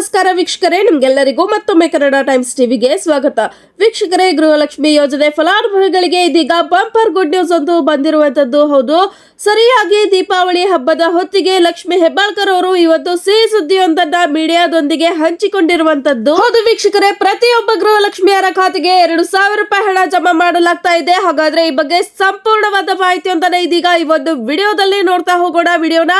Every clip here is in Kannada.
ನಮಸ್ಕಾರ ವೀಕ್ಷಕರೇ, ನಿಮ್ಗೆಲ್ಲರಿಗೂ ಮತ್ತೊಮ್ಮೆ ಕನ್ನಡ ಟೈಮ್ಸ್ ಟಿವಿಗೆ ಸ್ವಾಗತ. ವೀಕ್ಷಕರೇ, ಗೃಹಲಕ್ಷ್ಮಿ ಯೋಜನೆ ಫಲಾನುಭವಿಗಳಿಗೆ ಇದೀಗ ಬಂಪರ್ ಗುಡ್ ನ್ಯೂಸ್ ಒಂದು ಬಂದಿರುವಂತದ್ದು ಹೌದು. ಸರಿಯಾಗಿ ದೀಪಾವಳಿ ಹಬ್ಬದ ಹೊತ್ತಿಗೆ ಲಕ್ಷ್ಮಿ ಹೆಬ್ಬಾಳ್ಕರ್ ಅವರು ಇವತ್ತು ಸಿಹಿ ಸುದ್ದಿಯೊಂದನ್ನ ಮೀಡಿಯಾದೊಂದಿಗೆ ಹಂಚಿಕೊಂಡಿರುವಂತದ್ದು ಹೌದು ವೀಕ್ಷಕರೇ, ಪ್ರತಿಯೊಬ್ಬ ಗೃಹಲಕ್ಷ್ಮಿಯರ ಖಾತೆಗೆ ಎರಡು ಸಾವಿರ ರೂಪಾಯಿ ಹಣ ಜಮಾ ಮಾಡಲಾಗ್ತಾ ಇದೆ. ಹಾಗಾದ್ರೆ ಈ ಬಗ್ಗೆ ಸಂಪೂರ್ಣವಾದ ಮಾಹಿತಿಯೊಂದನ್ನ ಇದೀಗ ಈ ಒಂದು ವಿಡಿಯೋದಲ್ಲಿ ನೋಡ್ತಾ ಹೋಗೋಣ. ವಿಡಿಯೋನ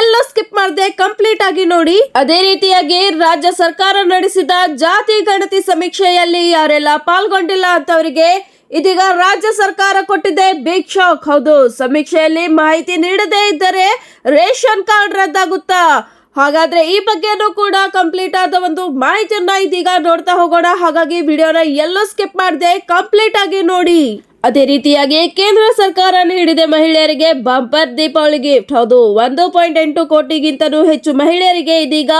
ಎಲ್ಲ ಸ್ಕಿಪ್ ಮಾಡದೆ ಕಂಪ್ಲೀಟ್ ಆಗಿ ನೋಡಿ. ಅದೇ ರೀತಿಯಾಗಿ ರಾಜ್ಯ ಸರ್ಕಾರ ನಡೆಸಿದ ಜಾತಿ ಗಣತಿ ಸಮೀಕ್ಷೆಯಲ್ಲಿ ಯಾರೆಲ್ಲ ಪಾಲ್ಗೊಂಡಿಲ್ಲ ಅಂತವರಿಗೆ ಇದೀಗ ರಾಜ್ಯ ಸರ್ಕಾರ ಕೊಟ್ಟಿದೆ ಬಿಗ್ ಶಾಕ್. ಹೌದು, ಸಮೀಕ್ಷೆಯಲ್ಲಿ ಮಾಹಿತಿ ನೀಡದೇ ಇದ್ದರೆ ರೇಷನ್ ಕಾರ್ಡ್ ರದ್ದಾಗುತ್ತಾ? ಹಾಗಾದ್ರೆ ಈ ಬಗ್ಗೆನೂ ಕೂಡ ಕಂಪ್ಲೀಟ್ ಆದ ಒಂದು ಮಾಹಿತಿಯನ್ನ ಇದೀಗ ನೋಡ್ತಾ ಹೋಗೋಣ. ಹಾಗಾಗಿ ವಿಡಿಯೋನ ಎಲ್ಲೂ ಸ್ಕಿಪ್ ಮಾಡದೆ ಕಂಪ್ಲೀಟ್ ಆಗಿ ನೋಡಿ. ಅದೇ ರೀತಿಯಾಗಿ ಕೇಂದ್ರ ಸರ್ಕಾರ ನೀಡಿದೆ ಮಹಿಳೆಯರಿಗೆ ಬಂಪರ್ ದೀಪಾವಳಿ ಗಿಫ್ಟ್. ಹೌದು, ಒಂದು ಪಾಯಿಂಟ್ ಎಂಟು ಕೋಟಿಗಿಂತಲೂ ಹೆಚ್ಚು ಮಹಿಳೆಯರಿಗೆ ಇದೀಗ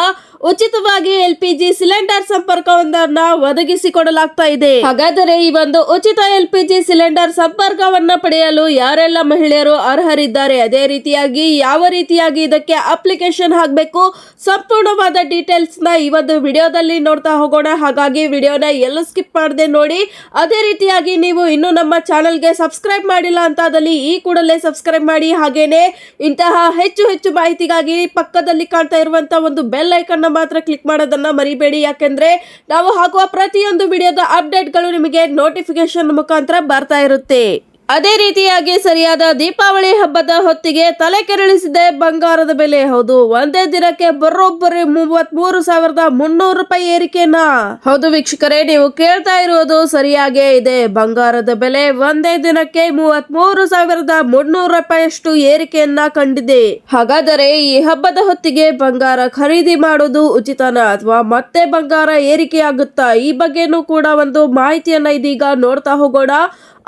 ಉಚಿತವಾಗಿ ಎಲ್ ಪಿ ಜಿ ಸಿಲಿಂಡರ್ ಸಂಪರ್ಕವೊಂದನ್ನ ಒದಗಿಸಿಕೊಡಲಾಗ್ತಾ ಇದೆ. ಹಾಗಾದರೆ ಈ ಒಂದು ಉಚಿತ ಎಲ್ ಪಿ ಜಿ ಸಿಲಿಂಡರ್ ಸಂಪರ್ಕವನ್ನ ಪಡೆಯಲು ಯಾರೆಲ್ಲ ಮಹಿಳೆಯರು ಅರ್ಹರಿದ್ದಾರೆ? ಅದೇ ರೀತಿಯಾಗಿ ಯಾವ ರೀತಿಯಾಗಿ ಇದಕ್ಕೆ ಅಪ್ಲಿಕೇಶನ್ ಹಾಕಬೇಕು? ಸಂಪೂರ್ಣವಾದ ಡೀಟೇಲ್ಸ್ನ ಈ ಒಂದು ವಿಡಿಯೋದಲ್ಲಿ ನೋಡ್ತಾ ಹೋಗೋಣ. ಹಾಗಾಗಿ ವಿಡಿಯೋನ ಎಲ್ಲೂ ಸ್ಕಿಪ್ ಮಾಡದೆ ನೋಡಿ. ಅದೇ ರೀತಿಯಾಗಿ ನೀವು ಇನ್ನು ನಮ್ಮ ಚಾನೆಲ್ಗೆ ಸಬ್ಸ್ಕ್ರೈಬ್ ಮಾಡಿಲ್ಲ ಅಂತಾದಲ್ಲಿ ಈ ಕೂಡಲೇ ಸಬ್ಸ್ಕ್ರೈಬ್ ಮಾಡಿ. ಹಾಗೇನೆ ಇಂತಹ ಹೆಚ್ಚು ಹೆಚ್ಚು ಮಾಹಿತಿಗಾಗಿ ಪಕ್ಕದಲ್ಲಿ ಕಾಣ್ತಾ ಇರುವಂತಹ ಒಂದು ಬೆಲ್ ಐಕನ್ ಮಾತ್ರ ಕ್ಲಿಕ್ ಮಾಡೋದನ್ನ ಮರಿಬೇಡಿ. ಯಾಕೆಂದ್ರೆ ನಾವು ಹಾಕುವ ಪ್ರತಿಯೊಂದು ವಿಡಿಯೋದ ಅಪ್ಡೇಟ್ಗಳು ನಿಮಗೆ ನೋಟಿಫಿಕೇಶನ್ ಮುಖಾಂತರ ಬರ್ತಾ ಇರುತ್ತೆ. ಅದೇ ರೀತಿಯಾಗಿ ಸರಿಯಾದ ದೀಪಾವಳಿ ಹಬ್ಬದ ಹೊತ್ತಿಗೆ ತಲೆ ಕೆರಳಿಸಿದೆ ಬಂಗಾರದ ಬೆಲೆ. ಹೌದು, ಒಂದೇ ದಿನಕ್ಕೆ ಬರೋಬ್ಬರಿ ಮೂವತ್ತ್ ಮೂರು ಸಾವಿರದ ಮುನ್ನೂರು ರೂಪಾಯಿ ಏರಿಕೆನ. ಹೌದು ವೀಕ್ಷಕರೇ, ನೀವು ಕೇಳ್ತಾ ಇರುವುದು ಸರಿಯಾಗೇ ಇದೆ. ಬಂಗಾರದ ಬೆಲೆ ಒಂದೇ ದಿನಕ್ಕೆ ಮೂವತ್ ಮೂರು ಸಾವಿರದ ಮುನ್ನೂರು ರೂಪಾಯಿಯಷ್ಟು ಏರಿಕೆಯನ್ನ ಕಂಡಿದೆ. ಹಾಗಾದರೆ ಈ ಹಬ್ಬದ ಹೊತ್ತಿಗೆ ಬಂಗಾರ ಖರೀದಿ ಮಾಡುವುದು ಉಚಿತನ ಅಥವಾ ಮತ್ತೆ ಬಂಗಾರ ಏರಿಕೆಯಾಗುತ್ತಾ? ಈ ಬಗ್ಗೆನೂ ಕೂಡ ಒಂದು ಮಾಹಿತಿಯನ್ನ ಇದೀಗ ನೋಡ್ತಾ ಹೋಗೋಣ.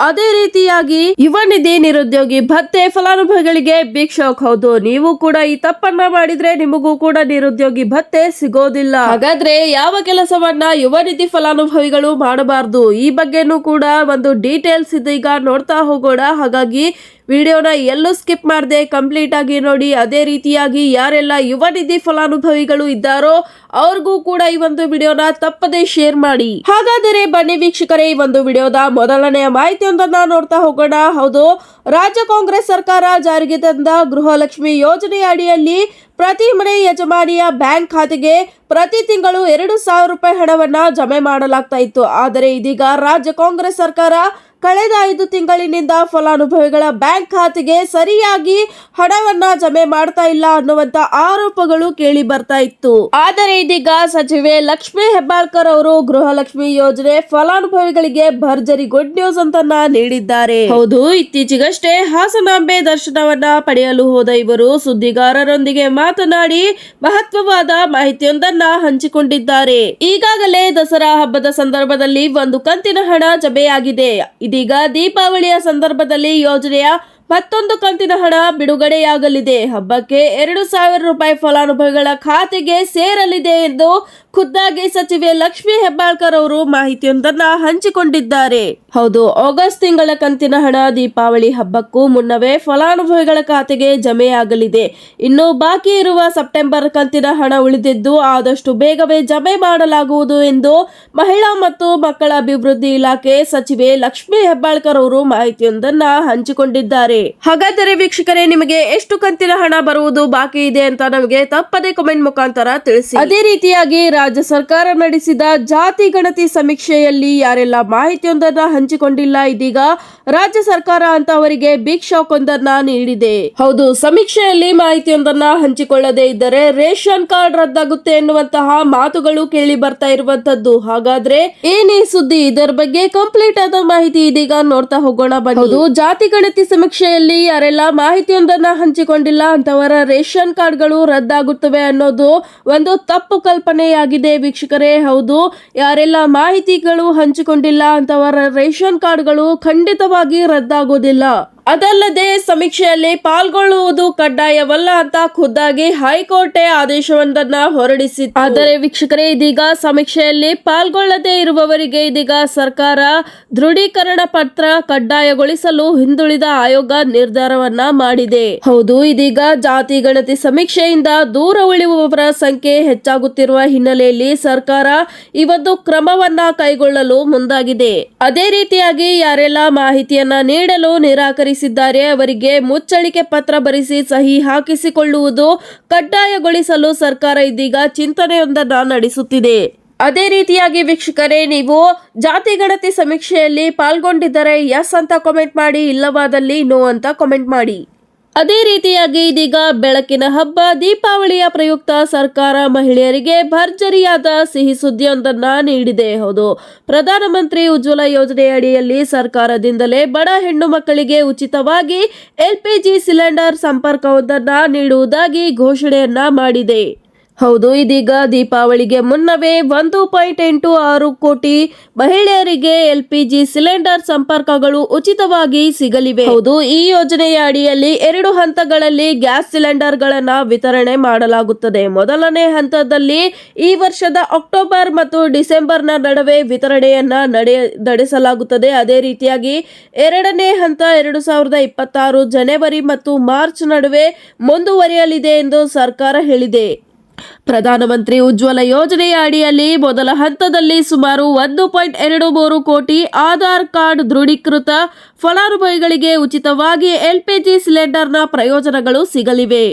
ಅದೇ ರೀತಿಯಾಗಿ ಯುವ ನಿಧಿ ನಿರುದ್ಯೋಗಿ ಭತ್ತೆ ಫಲಾನುಭವಿಗಳಿಗೆ ಬಿಗ್ ಶಾಕ್ ಹೌದು ನೀವು ಕೂಡ ಈ ತಪ್ಪನ್ನ ಮಾಡಿದ್ರೆ ನಿಮಗೂ ಕೂಡ ನಿರುದ್ಯೋಗಿ ಭತ್ತೆ ಸಿಗೋದಿಲ್ಲ. ಹಾಗಾದ್ರೆ ಯಾವ ಕೆಲಸವನ್ನ ಯುವ ನಿಧಿ ಫಲಾನುಭವಿಗಳು ಮಾಡಬಾರದು? ಈ ಬಗ್ಗೆನೂ ಕೂಡ ಒಂದು ಡೀಟೇಲ್ಸ್ ಇದೀಗ ನೋಡ್ತಾ ಹೋಗೋಣ. ಹಾಗಾಗಿ ವಿಡಿಯೋನ ಎಲ್ಲೂ ಸ್ಕಿಪ್ ಮಾಡದೆ ಕಂಪ್ಲೀಟ್ ಆಗಿ ನೋಡಿ, ಅದೇ ರೀತಿಯಾಗಿ ಯಾರೆಲ್ಲ ಯುವ ನಿಧಿ ಫಲಾನುಭವಿಗಳು ಇದ್ದಾರೋ ಅವ್ರಿಗೂ ಕೂಡ ಈ ಒಂದು ವಿಡಿಯೋನ ತಪ್ಪದೆ ಶೇರ್ ಮಾಡಿ. ಹಾಗಾದರೆ ಬನ್ನಿ ವೀಕ್ಷಕರೇ, ಈ ಒಂದು ವಿಡಿಯೋದ ಮೊದಲನೆಯ ಮಾಹಿತಿಯೊಂದನ್ನ ನೋಡ್ತಾ ಹೋಗೋಣ. ಹೌದು, ರಾಜ್ಯ ಕಾಂಗ್ರೆಸ್ ಸರ್ಕಾರ ಜಾರಿಗೆ ತಂದ ಗೃಹಲಕ್ಷ್ಮಿ ಯೋಜನೆಯ ಅಡಿಯಲ್ಲಿ ಪ್ರತಿ ಮನೆ ಯಜಮಾನಿಯ ಬ್ಯಾಂಕ್ ಖಾತೆಗೆ ಪ್ರತಿ ತಿಂಗಳು ಎರಡು ಸಾವಿರ ರೂಪಾಯಿ ಹಣವನ್ನ ಜಮೆ ಮಾಡಲಾಗ್ತಾ ಇತ್ತು. ಆದರೆ ಇದೀಗ ರಾಜ್ಯ ಕಾಂಗ್ರೆಸ್ ಸರ್ಕಾರ ಕಳೆದ ಐದು ತಿಂಗಳಿನಿಂದ ಫಲಾನುಭವಿಗಳ ಬ್ಯಾಂಕ್ ಖಾತೆಗೆ ಸರಿಯಾಗಿ ಹಣವನ್ನ ಜಮೆ ಮಾಡ್ತಾ ಇಲ್ಲ ಅನ್ನುವಂತ ಆರೋಪಗಳು ಕೇಳಿ ಬರ್ತಾ ಇತ್ತು. ಆದರೆ ಇದೀಗ ಸಚಿವೆ ಲಕ್ಷ್ಮಿ ಹೆಬ್ಬಾಳ್ಕರ್ ಅವರು ಗೃಹಲಕ್ಷ್ಮಿ ಯೋಜನೆ ಫಲಾನುಭವಿಗಳಿಗೆ ಭರ್ಜರಿ ಗುಡ್ ನ್ಯೂಸ್ ಅಂತನ್ನ ನೀಡಿದ್ದಾರೆ. ಹೌದು, ಇತ್ತೀಚೆಗಷ್ಟೇ ಹಾಸನಾಂಬೆ ದರ್ಶನವನ್ನ ಪಡೆಯಲು ಹೋದ ಇವರು ಸುದ್ದಿಗಾರರೊಂದಿಗೆ ಮಾತನಾಡಿ ಮಹತ್ವವಾದ ಮಾಹಿತಿಯೊಂದನ್ನ ಹಂಚಿಕೊಂಡಿದ್ದಾರೆ. ಈಗಾಗಲೇ ದಸರಾ ಹಬ್ಬದ ಸಂದರ್ಭದಲ್ಲಿ ಒಂದು ಕಂತಿನ ಹಣ ಜಮೆಯಾಗಿದೆ. ಇದೀಗ ದೀಪಾವಳಿಯ ಸಂದರ್ಭದಲ್ಲಿ ಯೋಜನೆಯ ಮತ್ತೊಂದು ಕಂತಿನ ಹಣ ಬಿಡುಗಡೆಯಾಗಲಿದೆ. ಹಬ್ಬಕ್ಕೆ ಎರಡು ಸಾವಿರ ರೂಪಾಯಿ ಫಲಾನುಭವಿಗಳ ಖಾತೆಗೆ ಸೇರಲಿದೆ ಎಂದು ಖುದ್ದಾಗಿ ಸಚಿವೆ ಲಕ್ಷ್ಮಿ ಹೆಬ್ಬಾಳ್ಕರ್ ಅವರು ಮಾಹಿತಿಯೊಂದನ್ನ ಹಂಚಿಕೊಂಡಿದ್ದಾರೆ. ಹೌದು, ಆಗಸ್ಟ್ ತಿಂಗಳ ಕಂತಿನ ಹಣ ದೀಪಾವಳಿ ಹಬ್ಬಕ್ಕೂ ಮುನ್ನವೇ ಫಲಾನುಭವಿಗಳ ಖಾತೆಗೆ ಜಮೆಯಾಗಲಿದೆ. ಇನ್ನು ಬಾಕಿ ಇರುವ ಸೆಪ್ಟೆಂಬರ್ ಕಂತಿನ ಹಣ ಉಳಿದಿದ್ದು ಆದಷ್ಟು ಬೇಗವೇ ಜಮೆ ಮಾಡಲಾಗುವುದು ಎಂದು ಮಹಿಳಾ ಮತ್ತು ಮಕ್ಕಳ ಅಭಿವೃದ್ಧಿ ಇಲಾಖೆ ಸಚಿವೆ ಲಕ್ಷ್ಮಿ ಹೆಬ್ಬಾಳ್ಕರ್ ಅವರು ಮಾಹಿತಿಯೊಂದನ್ನ ಹಂಚಿಕೊಂಡಿದ್ದಾರೆ. ಹಾಗಾದರೆ ವೀಕ್ಷಕರೇ ನಿಮಗೆ ಎಷ್ಟು ಕಂತಿನ ಹಣ ಬರುವುದು ಬಾಕಿ ಇದೆ ಅಂತ ನಮಗೆ ತಪ್ಪದೆ ಕಮೆಂಟ್ ಮುಖಾಂತರ ತಿಳಿಸಿ. ಅದೇ ರೀತಿಯಾಗಿ ರಾಜ್ಯ ಸರ್ಕಾರ ನಡೆಸಿದ ಜಾತಿ ಗಣತಿ ಸಮೀಕ್ಷೆಯಲ್ಲಿ ಯಾರೆಲ್ಲ ಮಾಹಿತಿಯೊಂದನ್ನ ಹಂಚಿಕೊಂಡಿಲ್ಲ ಇದೀಗ ರಾಜ್ಯ ಸರ್ಕಾರ ಅಂತ ಅವರಿಗೆ ಬಿಗ್ ಶಾಕ್ ಒಂದನ್ನ ನೀಡಿದೆ. ಹೌದು ಸಮೀಕ್ಷೆಯಲ್ಲಿ ಮಾಹಿತಿಯೊಂದನ್ನ ಹಂಚಿಕೊಳ್ಳದೇ ಇದ್ದರೆ ರೇಷನ್ ಕಾರ್ಡ್ ರದ್ದಾಗುತ್ತೆ ಎನ್ನುವಂತಹ ಮಾತುಗಳು ಕೇಳಿ ಬರ್ತಾ ಇರುವಂತದ್ದು ಹಾಗಾದ್ರೆ ಏನೇ ಸುದ್ದಿ ಇದರ ಬಗ್ಗೆ ಕಂಪ್ಲೀಟ್ ಆದ ಮಾಹಿತಿ ಇದೀಗ ನೋಡ್ತಾ ಹೋಗೋಣ ಬನ್ನಿ. ಜಾತಿ ಗಣತಿ ಸಮೀಕ್ಷೆಯಲ್ಲಿ ಯಾರೆಲ್ಲ ಮಾಹಿತಿಯೊಂದನ್ನು ಹಂಚಿಕೊಂಡಿಲ್ಲ, ಅಂತವರ ರೇಷನ್ ಕಾರ್ಡ್ಗಳು ರದ್ದಾಗುತ್ತವೆ ಅನ್ನೋದು ಒಂದು ತಪ್ಪು ಕಲ್ಪನೆಯಾಗಿದೆ ವೀಕ್ಷಕರೇ. ಹೌದು, ಯಾರೆಲ್ಲ ಮಾಹಿತಿಗಳು ಹಂಚಿಕೊಂಡಿಲ್ಲ, ಅಂತವರ ರೇಷನ್ ಕಾರ್ಡ್ಗಳು ಖಂಡಿತವಾಗಿ ರದ್ದಾಗೋದಿಲ್ಲ. ಅದಲ್ಲದೆ ಸಮೀಕ್ಷೆಯಲ್ಲಿ ಪಾಲ್ಗೊಳ್ಳುವುದು ಕಡ್ಡಾಯವಲ್ಲ ಅಂತ ಖುದ್ದಾಗಿ ಹೈಕೋರ್ಟ್ ಆದೇಶವೊಂದನ್ನ ಹೊರಡಿಸಿ ಆದರೆ ವೀಕ್ಷಕರೇ, ಇದೀಗ ಸಮೀಕ್ಷೆಯಲ್ಲಿ ಪಾಲ್ಗೊಳ್ಳದೇ ಇರುವವರಿಗೆ ಇದೀಗ ಸರ್ಕಾರ ದೃಢೀಕರಣ ಪತ್ರ ಕಡ್ಡಾಯಗೊಳಿಸಲು ಹಿಂದುಳಿದ ಆಯೋಗ ನಿರ್ಧಾರವನ್ನ ಮಾಡಿದೆ. ಹೌದು, ಇದೀಗ ಜಾತಿ ಗಣತಿ ಸಮೀಕ್ಷೆಯಿಂದ ದೂರ ಉಳಿಯುವವರ ಸಂಖ್ಯೆ ಹೆಚ್ಚಾಗುತ್ತಿರುವ ಹಿನ್ನೆಲೆಯಲ್ಲಿ ಸರ್ಕಾರ ಈ ಒಂದು ಕ್ರಮವನ್ನ ಕೈಗೊಳ್ಳಲು ಮುಂದಾಗಿದೆ. ಅದೇ ರೀತಿಯಾಗಿ ಯಾರೆಲ್ಲ ಮಾಹಿತಿಯನ್ನ ನೀಡಲು ನಿರಾಕರಿಸಿದ್ದಾರೆ ಅವರಿಗೆ ಮುಚ್ಚಳಿಕೆ ಪತ್ರ ಬರೆಸಿ ಸಹಿ ಹಾಕಿಸಿಕೊಳ್ಳುವುದು ಕಡ್ಡಾಯಗೊಳಿಸಲು ಸರ್ಕಾರ ಇದೀಗ ಚಿಂತನೆಯೊಂದನ್ನು ನಡೆಸುತ್ತಿದೆ. ಅದೇ ರೀತಿಯಾಗಿ ವೀಕ್ಷಕರೇ, ನೀವು ಜಾತಿ ಗಣತಿ ಸಮೀಕ್ಷೆಯಲ್ಲಿ ಪಾಲ್ಗೊಂಡಿದ್ದರೆ ಎಸ್ ಅಂತ ಕಾಮೆಂಟ್ ಮಾಡಿ, ಇಲ್ಲವಾದಲ್ಲಿ ನೋ ಅಂತ ಕಾಮೆಂಟ್ ಮಾಡಿ. ಅದೇ ರೀತಿಯಾಗಿ ಇದೀಗ ಬೆಳಕಿನ ಹಬ್ಬ, ದೀಪಾವಳಿಯ ಪ್ರಯುಕ್ತ ಸರ್ಕಾರ ಮಹಿಳೆಯರಿಗೆ ಭರ್ಜರಿಯಾದ ಸಿಹಿ ಸುದ್ದಿಯೊಂದನ್ನು ನೀಡಿದೆ. ಹೌದು, ಪ್ರಧಾನಮಂತ್ರಿ ಉಜ್ವಲ ಯೋಜನೆ ಅಡಿಯಲ್ಲಿ ಸರ್ಕಾರದಿಂದಲೇ ಬಡ ಹೆಣ್ಣು ಮಕ್ಕಳಿಗೆ ಉಚಿತವಾಗಿ ಎಲ್ಪಿಜಿ ಸಿಲಿಂಡರ್ ಸಂಪರ್ಕವೊಂದನ್ನು ನೀಡುವುದಾಗಿ ಘೋಷಣೆಯನ್ನ ಮಾಡಿದೆ. ಹೌದು, ಇದೀಗ ದೀಪಾವಳಿಗೆ ಮುನ್ನವೇ ಒಂದು ಪಾಯಿಂಟ್ ಎಂಟು ಆರು ಕೋಟಿ ಮಹಿಳೆಯರಿಗೆ ಎಲ್ ಪಿ ಜಿ ಸಿಲಿಂಡರ್ ಸಂಪರ್ಕಗಳು ಉಚಿತವಾಗಿ ಸಿಗಲಿವೆ. ಹೌದು, ಈ ಯೋಜನೆಯ ಅಡಿಯಲ್ಲಿ ಎರಡು ಹಂತಗಳಲ್ಲಿ ಗ್ಯಾಸ್ ಸಿಲಿಂಡರ್ಗಳನ್ನು ವಿತರಣೆ ಮಾಡಲಾಗುತ್ತದೆ. ಮೊದಲನೇ ಹಂತದಲ್ಲಿ ಈ ವರ್ಷದ ಅಕ್ಟೋಬರ್ ಮತ್ತು ಡಿಸೆಂಬರ್ನ ನಡುವೆ ವಿತರಣೆಯನ್ನ ನಡೆ, ನಡೆಸಲಾಗುತ್ತದೆ. ಅದೇ ರೀತಿಯಾಗಿ ಎರಡನೇ ಹಂತ ಎರಡು ಸಾವಿರದ ಇಪ್ಪತ್ತಾರು ಜನವರಿ ಮತ್ತು ಮಾರ್ಚ್ ನಡುವೆ ಮುಂದುವರಿಯಲಿದೆ ಎಂದು ಸರ್ಕಾರ ಹೇಳಿದೆ. ಪ್ರಧಾನಮಂತ್ರಿ ಉಜ್ವಲ ಯೋಜನೆಯ ಅಡಿಯಲ್ಲಿ ಮೊದಲ ಹಂತದಲ್ಲಿ ಸುಮಾರು ಒಂದು ಪಾಯಿಂಟ್ ಎರಡು ಮೂರು ಕೋಟಿ ಆಧಾರ್ ಕಾರ್ಡ್ ದೃಢೀಕೃತ ಫಲಾನುಭವಿಗಳಿಗೆ ಉಚಿತವಾಗಿ ಎಲ್ಪಿಜಿ ಸಿಲಿಂಡರ್ನ ಪ್ರಯೋಜನಗಳು ಸಿಗಲಿವೆ.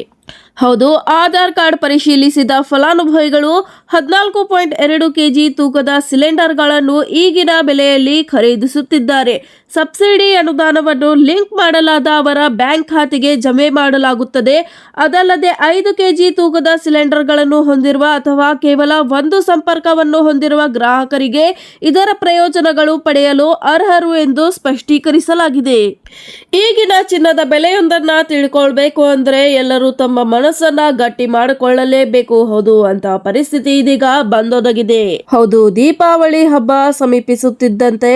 ಹೌದು, ಆಧಾರ್ ಕಾರ್ಡ್ ಪರಿಶೀಲಿಸಿದ ಫಲಾನುಭವಿಗಳು ಹದಿನಾಲ್ಕು ಪಾಯಿಂಟ್ ಎರಡು ಕೆಜಿ ತೂಕದ ಸಿಲಿಂಡರ್ಗಳನ್ನು ಈಗಿನ ಬೆಲೆಯಲ್ಲಿ ಖರೀದಿಸುತ್ತಿದ್ದಾರೆ. ಸಬ್ಸಿಡಿ ಅನುದಾನವನ್ನು ಲಿಂಕ್ ಮಾಡಲಾದ ಅವರ ಬ್ಯಾಂಕ್ ಖಾತೆಗೆ ಜಮೆ ಮಾಡಲಾಗುತ್ತದೆ. ಅದಲ್ಲದೆ ಐದು ಕೆಜಿ ತೂಕದ ಸಿಲಿಂಡರ್ಗಳನ್ನು ಹೊಂದಿರುವ ಅಥವಾ ಕೇವಲ ಒಂದು ಸಂಪರ್ಕವನ್ನು ಹೊಂದಿರುವ ಗ್ರಾಹಕರಿಗೆ ಇದರ ಪ್ರಯೋಜನಗಳು ಪಡೆಯಲು ಅರ್ಹರು ಎಂದು ಸ್ಪಷ್ಟೀಕರಿಸಲಾಗಿದೆ. ಈಗಿನ ಚಿನ್ನದ ಬೆಲೆಯೊಂದನ್ನು ತಿಳ್ಕೊಳ್ಬೇಕು ಅಂದರೆ ಎಲ್ಲರೂ ತಮ್ಮ ಮನಸ್ಸನ್ನ ಗಟ್ಟಿ ಮಾಡಿಕೊಳ್ಳಲೇಬೇಕು. ಹೌದು ಅಂತ ಪರಿಸ್ಥಿತಿ ಇದೀಗ ಬಂದೊದಗಿದೆ. ಹೌದು ದೀಪಾವಳಿ ಹಬ್ಬ ಸಮೀಪಿಸುತ್ತಿದ್ದಂತೆ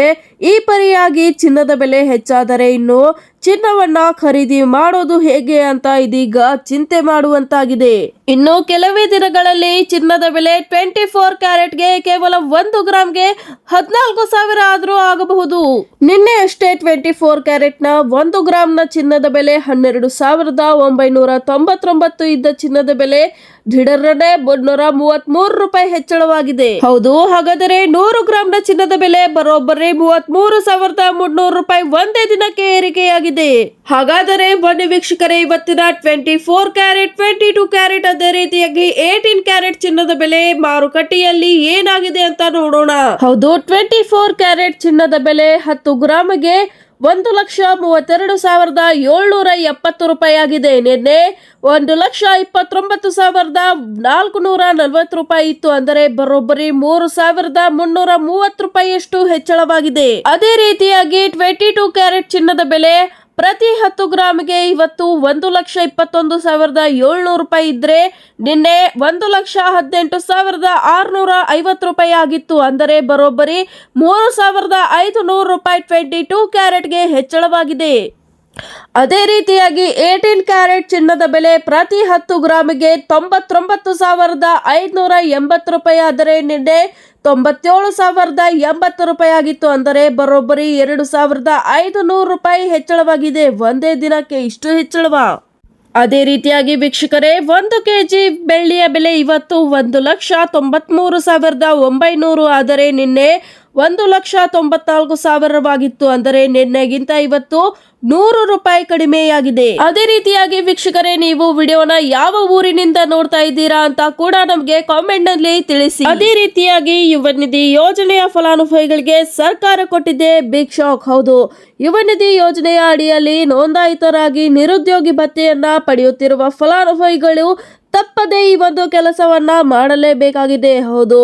ಈ ಪರಿಯಾಗಿ ಚಿನ್ನದ ಬೆಲೆ ಹೆಚ್ಚಾದರೆ ಇನ್ನು ಚಿನ್ನವನ್ನ ಖರೀದಿ ಮಾಡೋದು ಹೇಗೆ ಅಂತ ಇದೀಗ ಚಿಂತೆ ಮಾಡುವಂತಾಗಿದೆ. ಇನ್ನು ಕೆಲವೇ ದಿನಗಳಲ್ಲಿ ಚಿನ್ನದ ಬೆಲೆ ಟ್ವೆಂಟಿ ಫೋರ್ ಕ್ಯಾರೆಟ್ಗೆ ಕೇವಲ ಒಂದು ಗ್ರಾಮ್ಗೆ ಹದಿನಾಲ್ಕು ಸಾವಿರ ಆದರೂ ಆಗಬಹುದು. ನಿನ್ನೆ ಅಷ್ಟೇ ಟ್ವೆಂಟಿ ಫೋರ್ ಕ್ಯಾರೆಟ್ನ ಒಂದು ಗ್ರಾಮ್ನ ಚಿನ್ನದ ಬೆಲೆ ಹನ್ನೆರಡು ಸಾವಿರದ ಒಂಬೈನೂರ ತೊಂಬತ್ತೊಂಬತ್ತು ಇದ್ದ ಚಿನ್ನದ ಬೆಲೆ ದಿಢರನೆ ಮುನ್ನೂರ ಮೂವತ್ತ್ ಮೂರು ರೂಪಾಯಿ ಹೆಚ್ಚಳವಾಗಿದೆ. ಹೌದು, ಹಾಗಾದರೆ ನೂರು ಗ್ರಾಂನ ಚಿನ್ನದ ಬೆಲೆ ಬರೋಬ್ಬರಿ ಮೂವತ್ತ್ ಮೂರು ಸಾವಿರದ ಮುನ್ನೂರು ರೂಪಾಯಿ ಒಂದೇ ದಿನಕ್ಕೆ ಏರಿಕೆಯಾಗಿದೆ. ಹಾಗಾದರೆ ಬನ್ನಿ ವೀಕ್ಷಕರೇ, ಇವತ್ತಿನ twenty four carat, twenty two carat ಅದೇ ರೀತಿಯಾಗಿ ಏಟೀನ್ ಕ್ಯಾರೆಟ್ ಚಿನ್ನದ ಬೆಲೆ ಮಾರುಕಟ್ಟೆಯಲ್ಲಿ ಏನಾಗಿದೆ ಅಂತ ನೋಡೋಣ. ಹೌದು, ಟ್ವೆಂಟಿ ಫೋರ್ ಕ್ಯಾರೆಟ್ ಚಿನ್ನದ ಬೆಲೆ ಹತ್ತು ಗ್ರಾಮಿಗೆ ಒಂದು ಲಕ್ಷ ಮೂವತ್ತೆರಡು ಸಾವಿರದ ಏಳ್ನೂರ ಎಪ್ಪತ್ತು ರೂಪಾಯಿ ಆಗಿದೆ ನಿನ್ನೆ ಒಂದು ಲಕ್ಷ ಇಪ್ಪತ್ತೊಂಬತ್ತು ಸಾವಿರದ ನಾಲ್ಕು ನೂರ ನಲವತ್ತು ರೂಪಾಯಿ ಇತ್ತು ಅಂದರೆ ಬರೋಬ್ಬರಿ ಮೂರು ಸಾವಿರದ ಮುನ್ನೂರ ಮೂವತ್ತು ರೂಪಾಯಿಯಷ್ಟು ಹೆಚ್ಚಳವಾಗಿದೆ. ಅದೇ ರೀತಿಯಾಗಿ ಟ್ವೆಂಟಿ ಟೂ ಕ್ಯಾರೆಟ್ ಚಿನ್ನದ ಬೆಲೆ ಪ್ರತಿ ಹತ್ತು ಗ್ರಾಮ್ಗೆ ಇವತ್ತು ಒಂದು ಲಕ್ಷ ಇಪ್ಪತ್ತೊಂದು ಸಾವಿರದ ಏಳ್ನೂರು ರೂಪಾಯಿ ಇದ್ರೆ ನಿನ್ನೆ ಒಂದು ಲಕ್ಷ ಹದಿನೆಂಟು ಸಾವಿರದ ಆರುನೂರ ಐವತ್ತು ರೂಪಾಯಿ ಆಗಿತ್ತು. ಅಂದರೆ ಬರೋಬ್ಬರಿ ಮೂರು ಸಾವಿರದ ಐದು ನೂರು ರೂಪಾಯಿ ಟ್ವೆಂಟಿ ಟೂ ಕ್ಯಾರೆಟ್ಗೆ ಹೆಚ್ಚಳವಾಗಿದೆ. ಅದೇ ರೀತಿಯಾಗಿ ಏಟೀನ್ ಕ್ಯಾರೆಟ್ ಚಿನ್ನದ ಬೆಲೆ ಪ್ರತಿ ಹತ್ತು ಗ್ರಾಮಿಗೆ ತೊಂಬತ್ತೊಂಬತ್ತು ಸಾವಿರದ ಐದುನೂರ ಎಂಬತ್ತು ರೂಪಾಯಿ ಆದರೆ ನಿನ್ನೆ ತೊಂಬತ್ತೇಳು ಸಾವಿರದ ಎಂಬತ್ತು ರೂಪಾಯಿ ಆಗಿತ್ತು ಅಂದರೆ ಬರೋಬ್ಬರಿ ಎರಡು ಸಾವಿರದ ಐದು ನೂರು ರೂಪಾಯಿ ಹೆಚ್ಚಳವಾಗಿದೆ. ಒಂದೇ ದಿನಕ್ಕೆ ಇಷ್ಟು ಹೆಚ್ಚಳವ? ಅದೇ ರೀತಿಯಾಗಿ ವೀಕ್ಷಕರೇ, ಒಂದು ಕೆ ಜಿ ಬೆಳ್ಳಿಯ ಬೆಲೆ ಇವತ್ತು ಒಂದು ಲಕ್ಷ ತೊಂಬತ್ಮೂರು ಸಾವಿರದ ಒಂಬೈನೂರು ಆದರೆ ನಿನ್ನೆ ಒಂದು ಲಕ್ಷ ತೊಂಬತ್ನಾಲ್ಕು ಸಾವಿರವಾಗಿತ್ತು ಅಂದರೆ ನಿನ್ನೆಗಿಂತ ಇವತ್ತು ನೂರು ರೂಪಾಯಿ ಕಡಿಮೆಯಾಗಿದೆ. ಅದೇ ರೀತಿಯಾಗಿ ವೀಕ್ಷಕರೇ, ನೀವು ವಿಡಿಯೋನ ಯಾವ ಊರಿನಿಂದ ನೋಡ್ತಾ ಇದ್ದೀರಾ ಅಂತ ಕೂಡ ನಮಗೆ ಕಾಮೆಂಟ್ನಲ್ಲಿ ತಿಳಿಸಿ. ಅದೇ ರೀತಿಯಾಗಿ ಯುವ ನಿಧಿ ಯೋಜನೆಯ ಫಲಾನುಭವಿಗಳಿಗೆ ಸರ್ಕಾರ ಕೊಟ್ಟಿದೆ ಬಿಗ್ ಶಾಕ್. ಹೌದು ಯುವ ನಿಧಿ ಯೋಜನೆಯ ಅಡಿಯಲ್ಲಿ ನೋಂದಾಯಿತರಾಗಿ ನಿರುದ್ಯೋಗಿ ಭತ್ಯೆಯನ್ನ ಪಡೆಯುತ್ತಿರುವ ಫಲಾನುಭವಿಗಳು ತಪ್ಪದೇ ಈ ಒಂದು ಕೆಲಸವನ್ನ ಮಾಡಲೇಬೇಕಾಗಿದೆ. ಹೌದು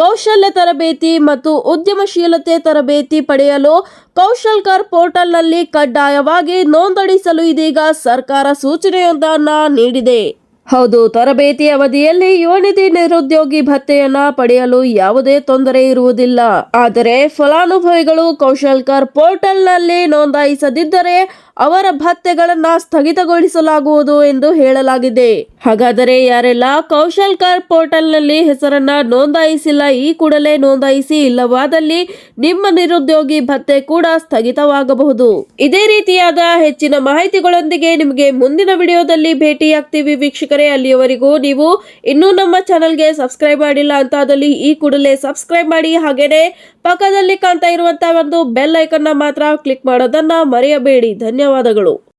ಕೌಶಲ್ಯ ತರಬೇತಿ ಮತ್ತು ಉದ್ಯಮಶೀಲತೆ ತರಬೇತಿ ಪಡೆಯಲು ಕೌಶಲ್ಕರ್ ಪೋರ್ಟಲ್ನಲ್ಲಿ ಕಡ್ಡಾಯವಾಗಿ ನೋಂದಣಿಸಲು ಇದೀಗ ಸರ್ಕಾರ ಸೂಚನೆಯೊಂದನ್ನು ನೀಡಿದೆ. ಹೌದು, ತರಬೇತಿ ಅವಧಿಯಲ್ಲಿ ಯುವನಿಧಿ ನಿರುದ್ಯೋಗಿ ಭತ್ಯೆಯನ್ನ ಪಡೆಯಲು ಯಾವುದೇ ತೊಂದರೆ ಇರುವುದಿಲ್ಲ. ಆದರೆ ಫಲಾನುಭವಿಗಳು ಕೌಶಲ್ಕರ್ ಪೋರ್ಟಲ್ನಲ್ಲಿ ನೋಂದಾಯಿಸದಿದ್ದರೆ ಅವರ ಭತ್ತೆಗಳನ್ನು ಸ್ಥಗಿತಗೊಳಿಸಲಾಗುವುದು ಎಂದು ಹೇಳಲಾಗಿದೆ. ಹಾಗಾದರೆ ಯಾರೆಲ್ಲ ಕೌಶಲ್ ಕಾರ್ ಪೋರ್ಟಲ್ನಲ್ಲಿ ಹೆಸರನ್ನ ನೋಂದಾಯಿಸಿಲ್ಲ, ಈ ಕೂಡಲೇ ನೋಂದಾಯಿಸಿ, ಇಲ್ಲವಾದಲ್ಲಿ ನಿಮ್ಮ ನಿರುದ್ಯೋಗಿ ಭತ್ತೆ ಕೂಡ ಸ್ಥಗಿತವಾಗಬಹುದು. ಇದೇ ರೀತಿಯಾದ ಹೆಚ್ಚಿನ ಮಾಹಿತಿಗಳೊಂದಿಗೆ ನಿಮಗೆ ಮುಂದಿನ ವಿಡಿಯೋದಲ್ಲಿ ಭೇಟಿಯಾಗ್ತೀವಿ ವೀಕ್ಷಕರೇ. ಅಲ್ಲಿಯವರೆಗೂ ನೀವು ಇನ್ನೂ ನಮ್ಮ ಚಾನಲ್ಗೆ ಸಬ್ಸ್ಕ್ರೈಬ್ ಮಾಡಿಲ್ಲ ಅಂತಾದಲ್ಲಿ ಈ ಕೂಡಲೇ ಸಬ್ಸ್ಕ್ರೈಬ್ ಮಾಡಿ. ಹಾಗೇನೆ ಪಕ್ಕದಲ್ಲಿ ಕಾಣ್ತಾ ಇರುವಂತಹ ಒಂದು ಬೆಲ್ ಐಕನ್ನ ಮಾತ್ರ ಕ್ಲಿಕ್ ಮಾಡೋದನ್ನ ಮರೆಯಬೇಡಿ. ಧನ್ಯವಾದಗಳು.